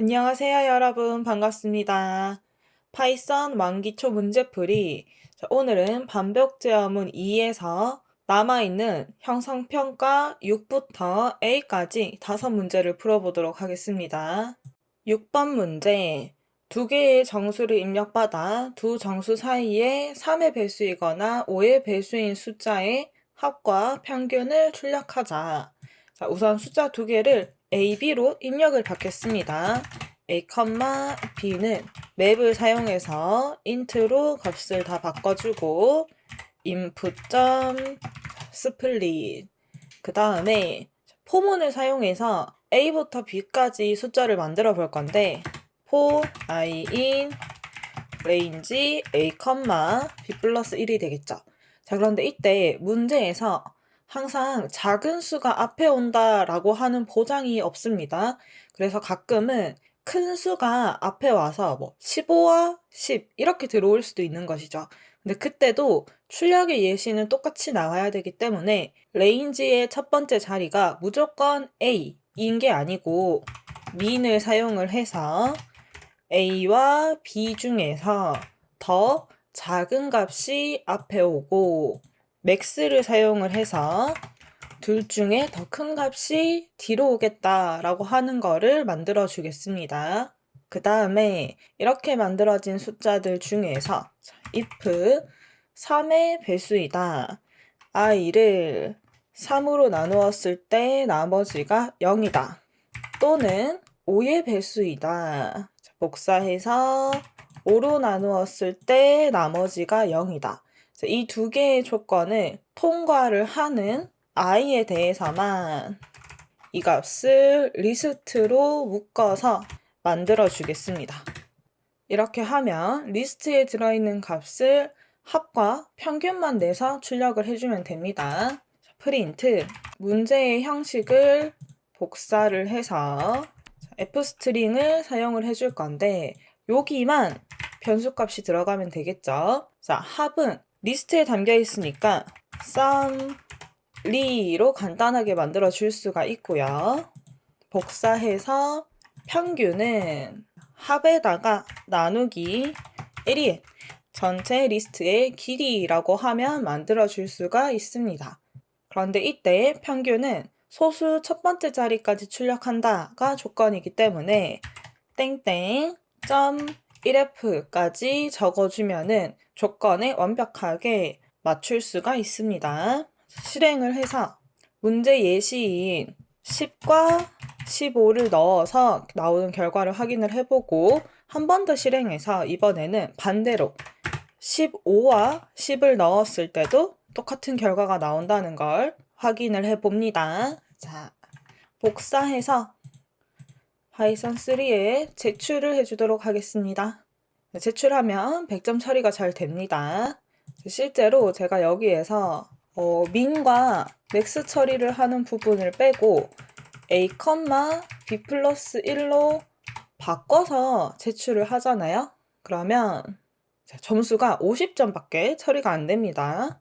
안녕하세요, 여러분. 반갑습니다. 파이썬 만기초 문제풀이. 자, 오늘은 반복 제어문 2에서 남아있는 형성평가 6부터 A까지 다섯 문제를 풀어보도록 하겠습니다. 6번 문제. 두 개의 정수를 입력받아 두 정수 사이에 3의 배수이거나 5의 배수인 숫자의 합과 평균을 출력하자. 자, 우선 숫자 두 개를 A, B로 입력을 받겠습니다. A, B는 맵을 사용해서 int로 값을 다 바꿔주고 input.split 그 다음에 포문을 사용해서 A부터 B까지 숫자를 만들어 볼 건데 for i in range A, B 플러스 1이 되겠죠. 자, 그런데 이때 문제에서 항상 작은 수가 앞에 온다라고 하는 보장이 없습니다. 그래서 가끔은 큰 수가 앞에 와서 뭐 15와 10 이렇게 들어올 수도 있는 것이죠. 근데 그때도 출력의 예시는 똑같이 나와야 되기 때문에 레인지의 첫 번째 자리가 무조건 A인 게 아니고 민을 사용을 해서 A와 B 중에서 더 작은 값이 앞에 오고 맥스를 사용을 해서 둘 중에 더 큰 값이 뒤로 오겠다라고 하는 거를 만들어 주겠습니다. 그 다음에 이렇게 만들어진 숫자들 중에서 if 3의 배수이다. i를 3으로 나누었을 때 나머지가 0이다. 또는 5의 배수이다. 복사해서 5로 나누었을 때 나머지가 0이다. 이 두 개의 조건을 통과를 하는 i에 대해서만 이 값을 리스트로 묶어서 만들어 주겠습니다. 이렇게 하면 리스트에 들어있는 값을 합과 평균만 내서 출력을 해주면 됩니다. 프린트 문제의 형식을 복사를 해서 f스트링을 사용을 해줄 건데 여기만 변수값이 들어가면 되겠죠. 자, 합은 리스트에 담겨 있으니까 sum 리로 간단하게 만들어 줄 수가 있고요. 복사해서 평균은 합에다가 나누기 1이 전체 리스트의 길이라고 하면 만들어 줄 수가 있습니다. 그런데 이때 평균은 소수 첫 번째 자리까지 출력한다가 조건이기 때문에 땡땡 점 1f까지 적어주면은 조건에 완벽하게 맞출 수가 있습니다. 실행을 해서 문제 예시인 10과 15를 넣어서 나오는 결과를 확인을 해보고 한 번 더 실행해서 이번에는 반대로 15와 10을 넣었을 때도 똑같은 결과가 나온다는 걸 확인을 해봅니다. 자, 복사해서 파이썬 3에 제출을 해주도록 하겠습니다. 제출하면 100점 처리가 잘 됩니다. 실제로 제가 여기에서 어, 민과 맥스 처리를 하는 부분을 빼고 a, b 플러스 1로 바꿔서 제출을 하잖아요. 그러면 점수가 50점밖에 처리가 안 됩니다.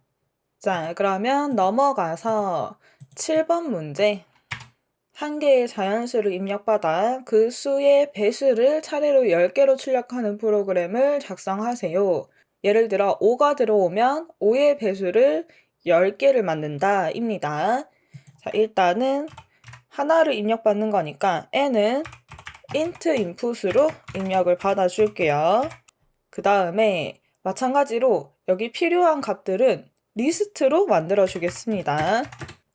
자, 그러면 넘어가서 7번 문제. 한 개의 자연수를 입력받아 그 수의 배수를 차례로 10개로 출력하는 프로그램을 작성하세요. 예를 들어 5가 들어오면 5의 배수를 10개를 만든다 입니다. 자, 일단은 하나를 입력받는 거니까 n은 int input으로 입력을 받아 줄게요. 그 다음에 마찬가지로 여기 필요한 값들은 리스트로 만들어 주겠습니다.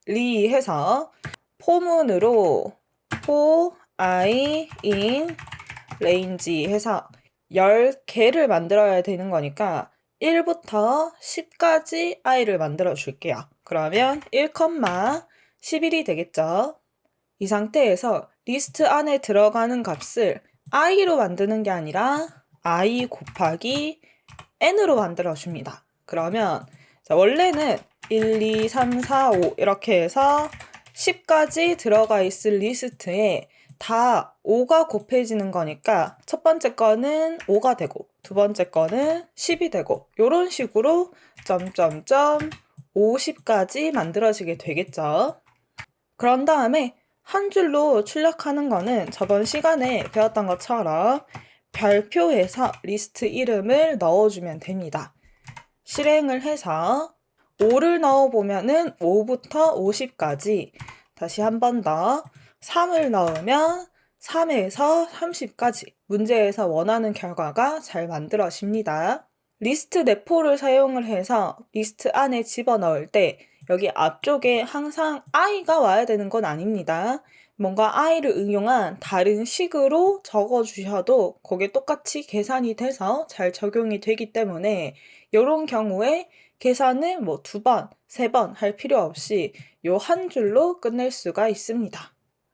리 해서 포문으로 for i in range 해서 10개를 만들어야 되는 거니까 1부터 10까지 i를 만들어 줄게요. 그러면 1, 11이 되겠죠. 이 상태에서 리스트 안에 들어가는 값을 i로 만드는 게 아니라 i 곱하기 n으로 만들어 줍니다. 그러면 자, 원래는 1, 2, 3, 4, 5 이렇게 해서 10까지 들어가 있을 리스트에 다 5가 곱해지는 거니까 첫 번째 거는 5가 되고 두 번째 거는 10이 되고 이런 식으로 점점점 50까지 만들어지게 되겠죠. 그런 다음에 한 줄로 출력하는 거는 저번 시간에 배웠던 것처럼 별표에서 리스트 이름을 넣어주면 됩니다. 실행을 해서 5를 넣어보면은 5부터 50까지 다시 한 번 더 3을 넣으면 3에서 30까지 문제에서 원하는 결과가 잘 만들어집니다. 리스트 내포를 사용을 해서 리스트 안에 집어넣을 때 여기 앞쪽에 항상 i가 와야 되는 건 아닙니다. 뭔가 i를 응용한 다른 식으로 적어 주셔도 거기에 똑같이 계산이 돼서 잘 적용이 되기 때문에 이런 경우에 계산을 뭐 두 번, 세 번 할 필요 없이 요 한 줄로 끝낼 수가 있습니다.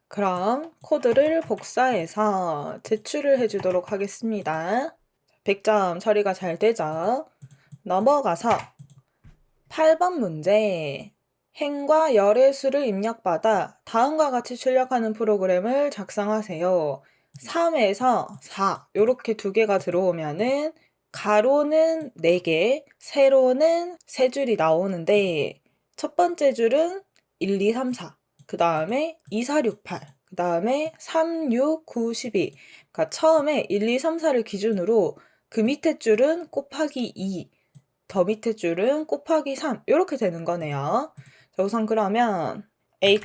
그럼 코드를 복사해서 제출을 해주도록 하겠습니다. 100점 처리가 잘 되죠? 넘어가서 8번 문제. 행과 열의 수를 입력받아 다음과 같이 출력하는 프로그램을 작성하세요. 3에서 4 이렇게 두 개가 들어오면은 가로는 4개, 세로는 3줄이 나오는데 첫 번째 줄은 1, 2, 3, 4. 그 다음에 2, 4, 6, 8. 그 다음에 3, 6, 9, 12. 그러니까 처음에 1, 2, 3, 4를 기준으로 그 밑에 줄은 곱하기 2, 더 밑에 줄은 곱하기 3 이렇게 되는 거네요. 자, 우선 그러면 a,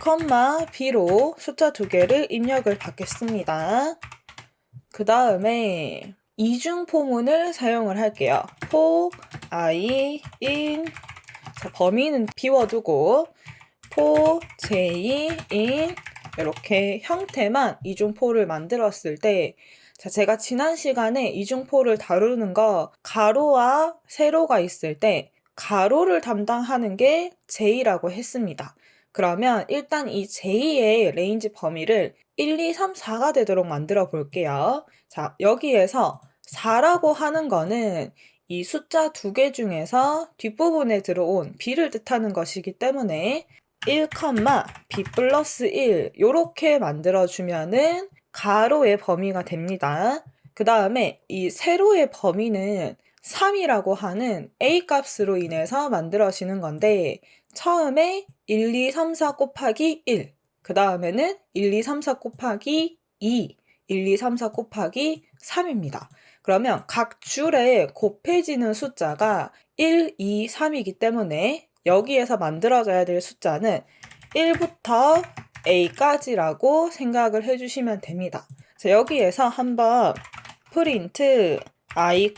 b로 숫자 두 개를 입력을 받겠습니다. 그 다음에 이중 포문을 사용을 할게요. for i in 자, 범위는 비워두고 for j in 이렇게 형태만 이중포를 만들었을 때 자, 제가 지난 시간에 이중포를 다루는 거 가로와 세로가 있을 때 가로를 담당하는 게 J라고 했습니다. 그러면 일단 이 J의 레인지 범위를 1, 2, 3, 4가 되도록 만들어 볼게요. 자, 여기에서 4라고 하는 거는 이 숫자 두 개 중에서 뒷부분에 들어온 B를 뜻하는 것이기 때문에 1, B 플러스 1 이렇게 만들어주면은 가로의 범위가 됩니다. 그 다음에 이 세로의 범위는 3이라고 하는 A 값으로 인해서 만들어지는 건데 처음에 1, 2, 3, 4 곱하기 1, 그 다음에는 1, 2, 3, 4 곱하기 2, 1, 2, 3, 4 곱하기 3입니다. 그러면 각 줄에 곱해지는 숫자가 1, 2, 3이기 때문에 여기에서 만들어져야 될 숫자는 1부터 A까지라고 생각을 해주시면 됩니다. 자, 여기에서 한번 프린트 i,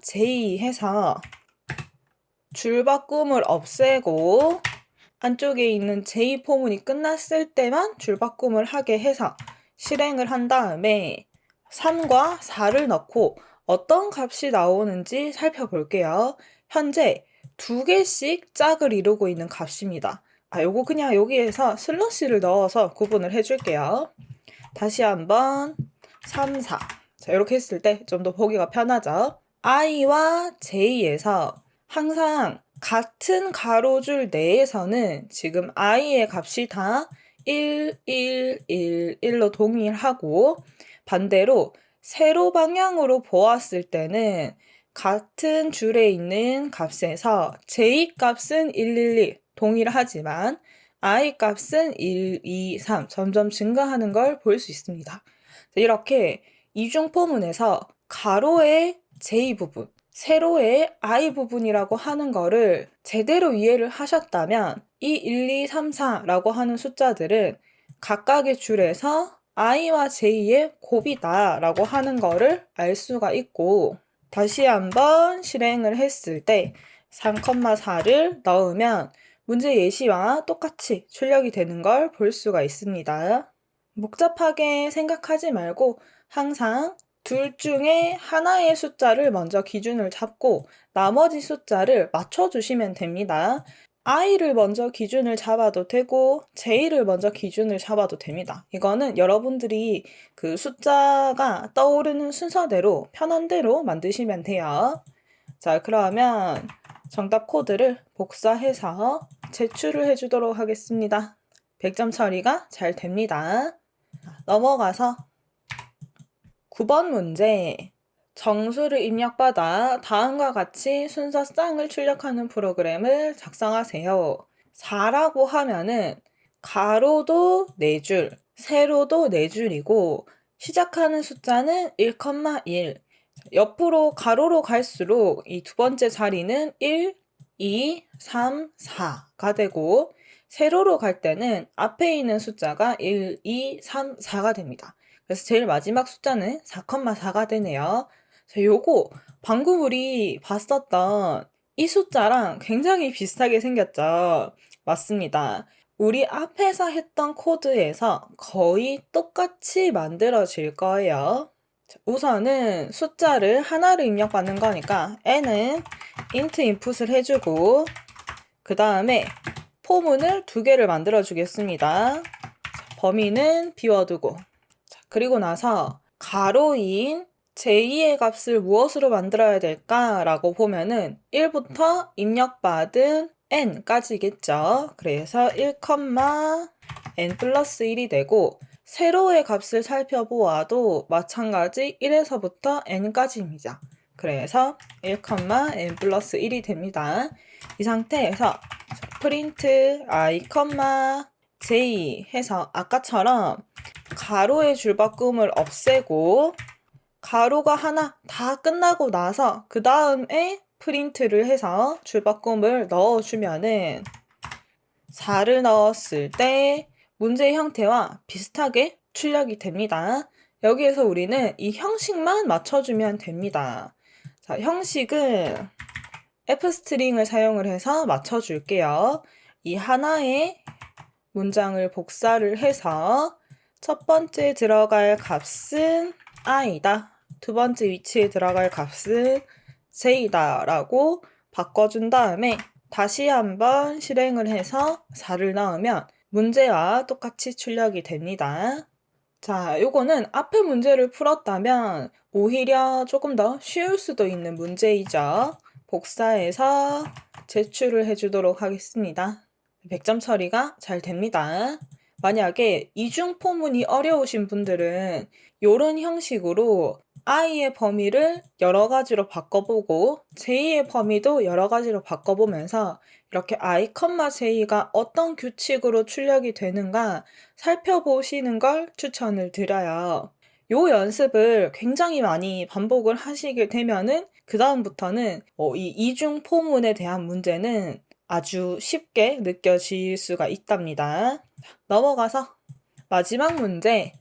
j 해서 줄바꿈을 없애고 안쪽에 있는 j 포문이 끝났을 때만 줄바꿈을 하게 해서 실행을 한 다음에 3과 4를 넣고 어떤 값이 나오는지 살펴볼게요. 현재 두 개씩 짝을 이루고 있는 값입니다. 아, 요거 그냥 여기에서 슬러시를 넣어서 구분을 해줄게요. 다시 한번 3, 4. 자, 이렇게 했을 때 좀 더 보기가 편하죠? i와 j에서 항상 같은 가로줄 내에서는 지금 i의 값이 다 1, 1, 1, 1로 동일하고 반대로 세로 방향으로 보았을 때는 같은 줄에 있는 값에서 j 값은 111 동일하지만 i 값은 1, 2, 3 점점 증가하는 걸 볼 수 있습니다. 이렇게 이중 포문에서 가로의 j 부분, 세로의 i 부분이라고 하는 거를 제대로 이해를 하셨다면 이 1, 2, 3, 4라고 하는 숫자들은 각각의 줄에서 i와 j의 곱이다라고 하는 거를 알 수가 있고 다시 한번 실행을 했을 때 3,4를 넣으면 문제 예시와 똑같이 출력이 되는 걸 볼 수가 있습니다. 복잡하게 생각하지 말고 항상 둘 중에 하나의 숫자를 먼저 기준을 잡고 나머지 숫자를 맞춰주시면 됩니다. i를 먼저 기준을 잡아도 되고 j를 먼저 기준을 잡아도 됩니다. 이거는 여러분들이 그 숫자가 떠오르는 순서대로 편한 대로 만드시면 돼요. 자, 그러면 정답 코드를 복사해서 제출을 해주도록 하겠습니다. 100점 처리가 잘 됩니다. 넘어가서 9번 문제. 정수를 입력받아 다음과 같이 순서 쌍을 출력하는 프로그램을 작성하세요. 4라고 하면은 가로도 4줄, 세로도 4줄이고 시작하는 숫자는 1,1. 옆으로 가로로 갈수록 이 두 번째 자리는 1, 2, 3, 4가 되고 세로로 갈 때는 앞에 있는 숫자가 1, 2, 3, 4가 됩니다. 그래서 제일 마지막 숫자는 4,4가 되네요. 자, 요거 방금 우리 봤었던 이 숫자랑 굉장히 비슷하게 생겼죠? 맞습니다. 우리 앞에서 했던 코드에서 거의 똑같이 만들어질 거예요. 자, 우선은 숫자를 하나로 입력받는 거니까 n은 int 인풋을 해주고 그 다음에 포문을 두 개를 만들어 주겠습니다. 자, 범위는 비워두고 자, 그리고 나서 가로인 제2의 값을 무엇으로 만들어야 될까라고 보면은 1부터 입력받은 n까지겠죠. 그래서 1, n 플러스 1이 되고 세로의 값을 살펴보아도 마찬가지 1에서부터 n까지입니다. 그래서 1, n 플러스 1이 됩니다. 이 상태에서 프린트 i, j 해서 아까처럼 가로의 줄바꿈을 없애고 가로가 하나 다 끝나고 나서 그 다음에 프린트를 해서 줄바꿈을 넣어주면은 4를 넣었을 때 문제의 형태와 비슷하게 출력이 됩니다. 여기에서 우리는 이 형식만 맞춰주면 됩니다. 자, 형식은 f스트링을 사용을 해서 맞춰줄게요. 이 하나의 문장을 복사를 해서 첫 번째 들어갈 값은 i다. 두 번째 위치에 들어갈 값은 j다 라고 바꿔준 다음에 다시 한번 실행을 해서 4를 넣으면 문제와 똑같이 출력이 됩니다. 자, 요거는 앞에 문제를 풀었다면 오히려 조금 더 쉬울 수도 있는 문제이죠. 복사해서 제출을 해주도록 하겠습니다. 100점 처리가 잘 됩니다. 만약에 이중 포문이 어려우신 분들은 이런 형식으로 i의 범위를 여러 가지로 바꿔보고 j의 범위도 여러 가지로 바꿔보면서 이렇게 i, j가 어떤 규칙으로 출력이 되는가 살펴보시는 걸 추천을 드려요. 요 연습을 굉장히 많이 반복을 하시게 되면은 그 다음부터는 어, 이 이중 포문에 대한 문제는 아주 쉽게 느껴질 수가 있답니다. 넘어가서 마지막 문제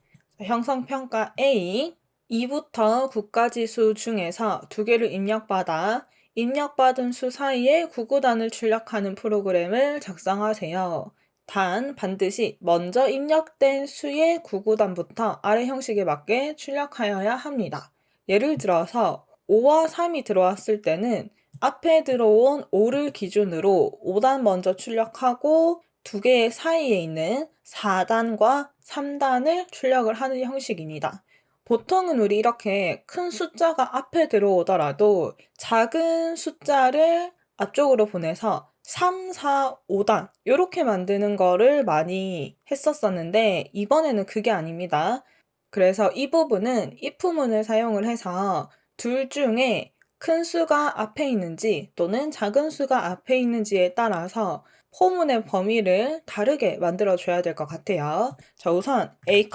형성평가 A 2부터 9까지 수 중에서 두 개를 입력받아 입력받은 수 사이에 구구단을 출력하는 프로그램을 작성하세요. 단 반드시 먼저 입력된 수의 구구단부터 아래 형식에 맞게 출력하여야 합니다. 예를 들어서 5와 3이 들어왔을 때는 앞에 들어온 5를 기준으로 5단 먼저 출력하고 두 개의 사이에 있는 4단과 3단을 출력을 하는 형식입니다. 보통은 우리 이렇게 큰 숫자가 앞에 들어오더라도 작은 숫자를 앞쪽으로 보내서 3, 4, 5단 이렇게 만드는 거를 많이 했었었는데 이번에는 그게 아닙니다. 그래서 이 부분은 if문을 사용을 해서 둘 중에 큰 수가 앞에 있는지 또는 작은 수가 앞에 있는지에 따라서 포문의 범위를 다르게 만들어 줘야 될 것 같아요. 자, 우선 a,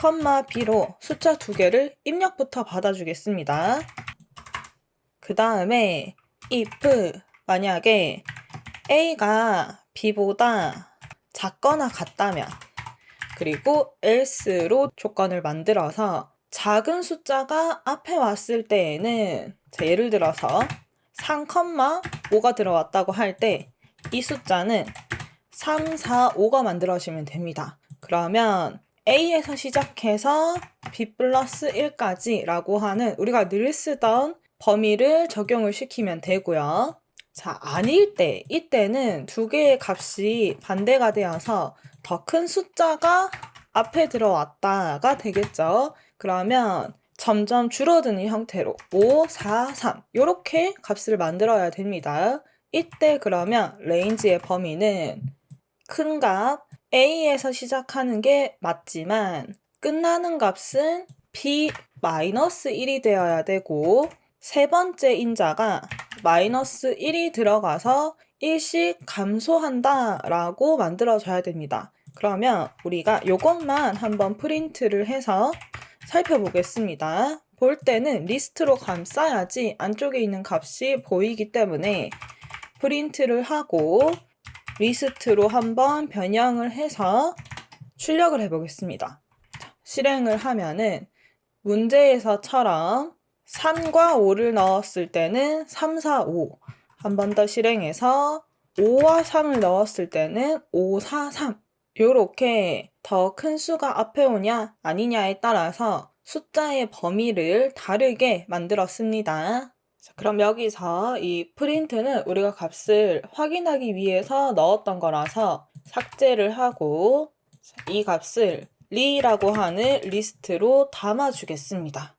b로 숫자 두 개를 입력부터 받아주겠습니다. 그 다음에 if 만약에 a가 b보다 작거나 같다면 그리고 else로 조건을 만들어서 작은 숫자가 앞에 왔을 때에는 자, 예를 들어서 3,5가 들어왔다고 할 때 이 숫자는 3, 4, 5가 만들어지면 됩니다. 그러면 A에서 시작해서 B 플러스 1까지 라고 하는 우리가 늘 쓰던 범위를 적용을 시키면 되고요. 자, 아닐 때, 이때는 두 개의 값이 반대가 되어서 더 큰 숫자가 앞에 들어왔다가 되겠죠. 그러면 점점 줄어드는 형태로 5, 4, 3 이렇게 값을 만들어야 됩니다. 이때 그러면 레인지의 범위는 큰 값 A에서 시작하는 게 맞지만 끝나는 값은 B-1이 되어야 되고 세 번째 인자가 마이너스 1이 들어가서 일씩 감소한다 라고 만들어져야 됩니다. 그러면 우리가 요것만 한번 프린트를 해서 살펴보겠습니다. 볼 때는 리스트로 감싸야지 안쪽에 있는 값이 보이기 때문에 프린트를 하고 리스트로 한번 변형을 해서 출력을 해보겠습니다. 자, 실행을 하면은 문제에서처럼 3과 5를 넣었을 때는 3, 4, 5. 한 번 더 실행해서 5와 3을 넣었을 때는 5, 4, 3. 요렇게 더 큰 수가 앞에 오냐 아니냐에 따라서 숫자의 범위를 다르게 만들었습니다. 자, 그럼 여기서 이 프린트는 우리가 값을 확인하기 위해서 넣었던 거라서 삭제를 하고 자, 이 값을 리라고 하는 리스트로 담아주겠습니다.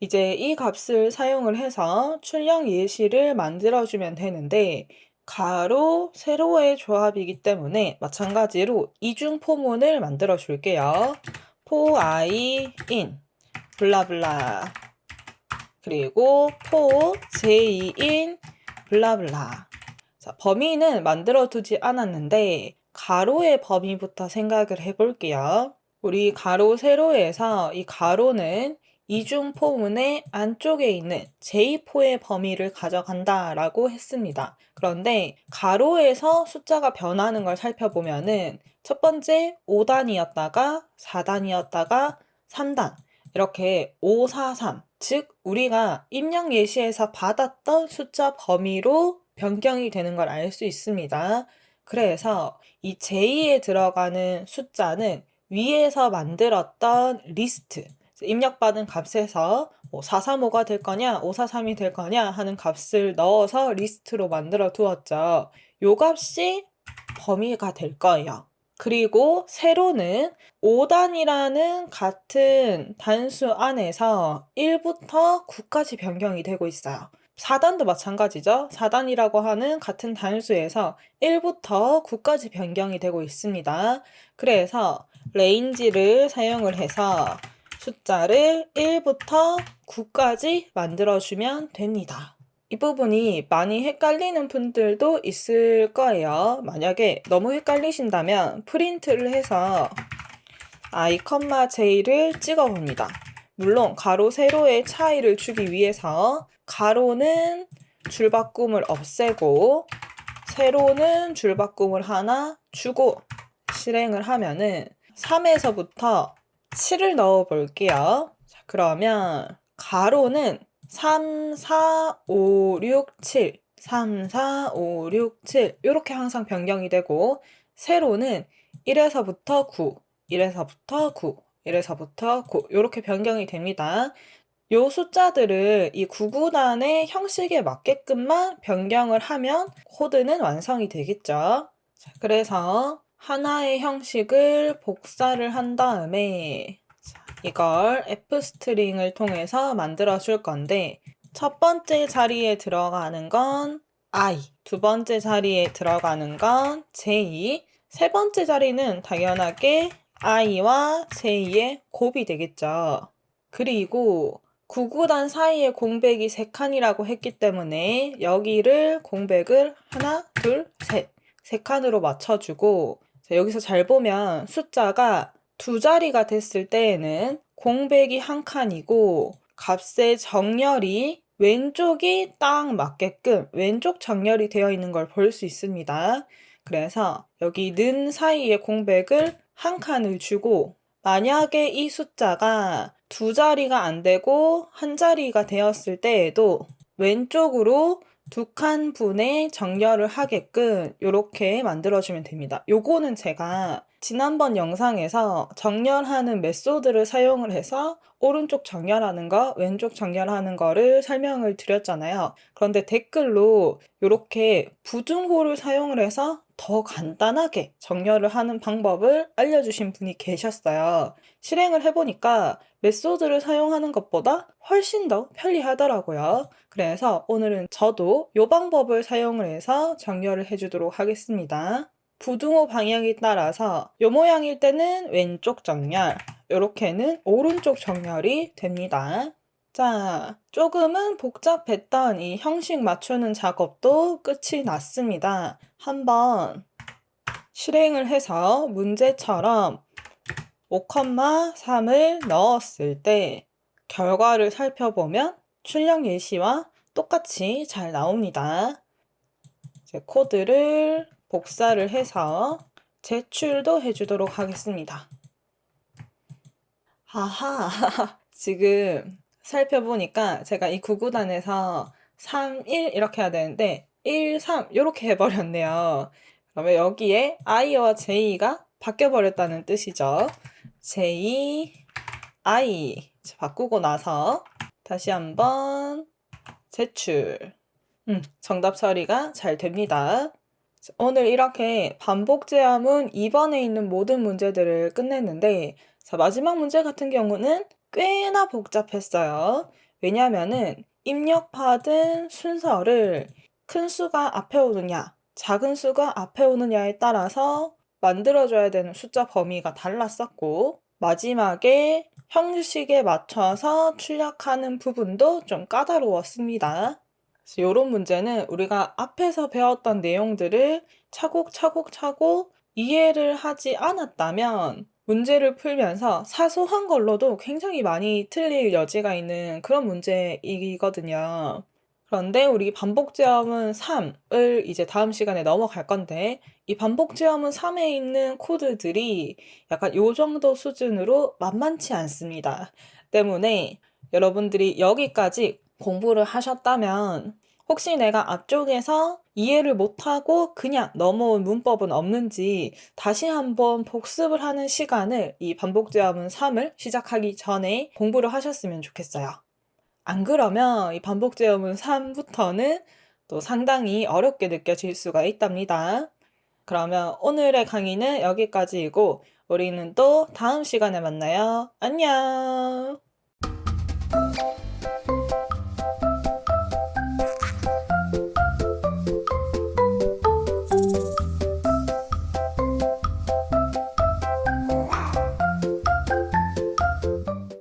이제 이 값을 사용을 해서 출력 예시를 만들어주면 되는데 가로, 세로의 조합이기 때문에 마찬가지로 이중 포문을 만들어 줄게요. for i in 블라블라 그리고 j in 블라블라 자, 범위는 만들어 두지 않았는데 가로의 범위부터 생각을 해볼게요. 우리 가로 세로에서 이 가로는 이중 포문의 안쪽에 있는 j4의 범위를 가져간다라고 했습니다. 그런데 가로에서 숫자가 변하는 걸 살펴보면은 첫 번째 5단이었다가 4단이었다가 3단 이렇게 5, 4, 3. 즉 우리가 입력 예시에서 받았던 숫자 범위로 변경이 되는 걸 알 수 있습니다. 그래서 이 j2에 들어가는 숫자는 위에서 만들었던 리스트 입력받은 값에서 뭐 435가 될 거냐, 543이 될 거냐 하는 값을 넣어서 리스트로 만들어 두었죠. 요 값이 범위가 될 거예요. 그리고 세로는 5단이라는 같은 단수 안에서 1부터 9까지 변경이 되고 있어요. 4단도 마찬가지죠. 4단이라고 하는 같은 단수에서 1부터 9까지 변경이 되고 있습니다. 그래서 레인지를 사용을 해서 숫자를 1부터 9까지 만들어주면 됩니다. 이 부분이 많이 헷갈리는 분들도 있을 거예요. 만약에 너무 헷갈리신다면 프린트를 해서 i, j를 찍어 봅니다. 물론 가로 세로의 차이를 주기 위해서 가로는 줄바꿈을 없애고 세로는 줄바꿈을 하나 주고 실행을 하면은 3에서부터 7을 넣어 볼게요. 자, 그러면 가로는 3, 4, 5, 6, 7 3, 4, 5, 6, 7 이렇게 항상 변경이 되고 세로는 1에서부터 9, 1에서부터 9, 1에서부터 9 이렇게 변경이 됩니다. 요 숫자들을 이 구구단의 형식에 맞게끔만 변경을 하면 코드는 완성이 되겠죠. 자, 그래서 하나의 형식을 복사를 한 다음에 이걸 f스트링을 통해서 만들어 줄 건데 첫 번째 자리에 들어가는 건 i, 두 번째 자리에 들어가는 건 j, 세 번째 자리는 당연하게 i와 j의 곱이 되겠죠. 그리고 구구단 사이에 공백이 세칸이라고 했기 때문에 여기를 공백을 하나, 둘, 셋, 세 칸으로 맞춰주고 자, 여기서 잘 보면 숫자가 두 자리가 됐을 때에는 공백이 한 칸이고 값의 정렬이 왼쪽이 딱 맞게끔 왼쪽 정렬이 되어 있는 걸 볼 수 있습니다. 그래서 여기 는 사이에 공백을 한 칸을 주고 만약에 이 숫자가 두 자리가 안 되고 한 자리가 되었을 때에도 왼쪽으로 두 칸 분의 정렬을 하게끔 이렇게 만들어주면 됩니다. 요거는 제가 지난번 영상에서 정렬하는 메소드를 사용을 해서 오른쪽 정렬하는 거, 왼쪽 정렬하는 거를 설명을 드렸잖아요. 그런데 댓글로 이렇게 부등호를 사용을 해서 더 간단하게 정렬을 하는 방법을 알려주신 분이 계셨어요. 실행을 해보니까 메소드를 사용하는 것보다 훨씬 더 편리하더라고요. 그래서 오늘은 저도 이 방법을 사용을 해서 정렬을 해주도록 하겠습니다. 부등호 방향에 따라서 이 모양일 때는 왼쪽 정렬, 이렇게는 오른쪽 정렬이 됩니다. 자, 조금은 복잡했던 이 형식 맞추는 작업도 끝이 났습니다. 한번 실행을 해서 문제처럼 5,3을 넣었을 때 결과를 살펴보면 출력 예시와 똑같이 잘 나옵니다. 이제 코드를 복사를 해서 제출도 해주도록 하겠습니다. 아하, 지금 살펴보니까 제가 이 구구단에서 3, 1 이렇게 해야 되는데 1, 3 이렇게 해버렸네요. 그러면 여기에 I와 J가 바뀌어버렸다는 뜻이죠. J, I 바꾸고 나서 다시 한번 제출. 음, 정답 처리가 잘 됩니다. 오늘 이렇게 반복 제함은 2번에 있는 모든 문제들을 끝냈는데 자, 마지막 문제 같은 경우는 꽤나 복잡했어요. 왜냐면은 입력받은 순서를 큰 수가 앞에 오느냐, 작은 수가 앞에 오느냐에 따라서 만들어줘야 되는 숫자 범위가 달랐었고, 마지막에 형식에 맞춰서 출력하는 부분도 좀 까다로웠습니다. 이런 문제는 우리가 앞에서 배웠던 내용들을 차곡차곡차곡 이해를 하지 않았다면 문제를 풀면서 사소한 걸로도 굉장히 많이 틀릴 여지가 있는 그런 문제이거든요. 그런데 우리 반복제함은 3을 이제 다음 시간에 넘어갈 건데 이 반복제함은 3에 있는 코드들이 약간 요 정도 수준으로 만만치 않습니다. 때문에 여러분들이 여기까지 공부를 하셨다면 혹시 내가 앞쪽에서 이해를 못하고 그냥 넘어온 문법은 없는지 다시 한번 복습을 하는 시간을 이 반복제함은 3을 시작하기 전에 공부를 하셨으면 좋겠어요. 안 그러면 이 반복제음은 3부터는 또 상당히 어렵게 느껴질 수가 있답니다. 그러면 오늘의 강의는 여기까지이고 우리는 또 다음 시간에 만나요. 안녕!